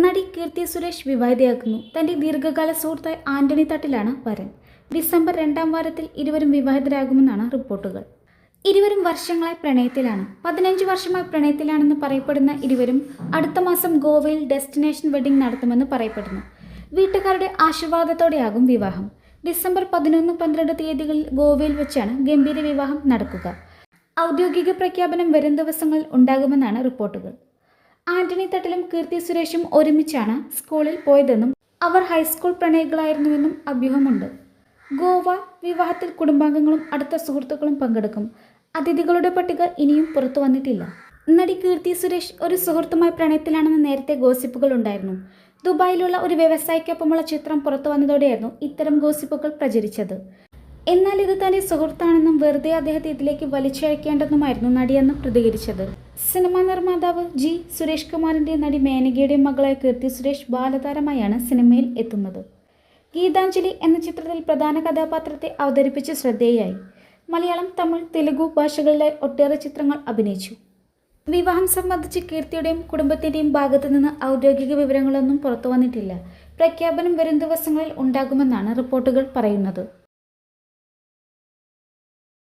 നടി കീർത്തി സുരേഷ് വിവാഹിതയാക്കുന്നു തന്റെ ദീർഘകാല സുഹൃത്തായ ആന്റണി തട്ടിലാണ് വരൻ. ഡിസംബർ രണ്ടാം വാരത്തിൽ ഇരുവരും വിവാഹിതരാകുമെന്നാണ് റിപ്പോർട്ടുകൾ. ഇരുവരും വർഷങ്ങളായി പ്രണയത്തിലാണ്. പതിനഞ്ച് വർഷമായി പ്രണയത്തിലാണെന്ന് പറയപ്പെടുന്ന ഇരുവരും അടുത്ത മാസം ഗോവയിൽ ഡെസ്റ്റിനേഷൻ വെഡിംഗ് നടത്തുമെന്ന് പറയപ്പെടുന്നു. വീട്ടുകാരുടെ ആശീർവാദത്തോടെയാകും വിവാഹം. ഡിസംബർ പതിനൊന്ന് പന്ത്രണ്ട് തീയതികളിൽ ഗോവയിൽ വെച്ചാണ് ഗംഭീര വിവാഹം നടക്കുക. ഔദ്യോഗിക പ്രഖ്യാപനം വരും ദിവസങ്ങളിൽ ഉണ്ടാകുമെന്നാണ് റിപ്പോർട്ടുകൾ. ആന്റണി തട്ടിലും കീർത്തി സുരേഷും ഒരുമിച്ചാണ് സ്കൂളിൽ പോയതെന്നും അവർ ഹൈസ്കൂൾ പ്രണയികളായിരുന്നുവെന്നും അഭ്യൂഹമുണ്ട്. ഗോവ വിവാഹത്തിൽ കുടുംബാംഗങ്ങളും അടുത്ത സുഹൃത്തുക്കളും പങ്കെടുക്കും. അതിഥികളുടെ പട്ടിക ഇനിയും പുറത്തു വന്നിട്ടില്ല. നടി കീർത്തി സുരേഷ് ഒരു സുഹൃത്തുമായി പ്രണയത്തിലാണെന്ന് നേരത്തെ ഗോസിപ്പുകൾ ഉണ്ടായിരുന്നു. ദുബായിലുള്ള ഒരു വ്യവസായിക്കൊപ്പമുള്ള ചിത്രം പുറത്തു വന്നതോടെയായിരുന്നു ഇത്തരം ഗോസിപ്പുകൾ പ്രചരിച്ചത്. എന്നാൽ ഇത് തന്റെ സുഹൃത്താണെന്നും വെറുതെ അദ്ദേഹത്തെ ഇതിലേക്ക് വലിച്ചഴക്കേണ്ടെന്നുമായിരുന്നു നടിയെന്ന് പ്രതികരിച്ചത്. സിനിമാ നിർമ്മാതാവ് ജി സുരേഷ് കുമാറിന്റെ നടി മേനകയുടെ മകളായ കീർത്തി സുരേഷ് ബാലതാരമായാണ് സിനിമയിൽ എത്തുന്നത്. ഗീതാഞ്ജലി എന്ന ചിത്രത്തിൽ പ്രധാന കഥാപാത്രത്തെ അവതരിപ്പിച്ച് ശ്രദ്ധേയായി. മലയാളം തമിഴ് തെലുഗു ഭാഷകളിലെ ഒട്ടേറെ ചിത്രങ്ങൾ അഭിനയിച്ചു. വിവാഹം സംബന്ധിച്ച് കീർത്തിയുടെയും കുടുംബത്തിന്റെയും ഭാഗത്തു നിന്ന് ഔദ്യോഗിക വിവരങ്ങളൊന്നും പുറത്തു വന്നിട്ടില്ല. പ്രഖ്യാപനം വരും ദിവസങ്ങളിൽ ഉണ്ടാകുമെന്നാണ് റിപ്പോർട്ടുകൾ പറയുന്നത്.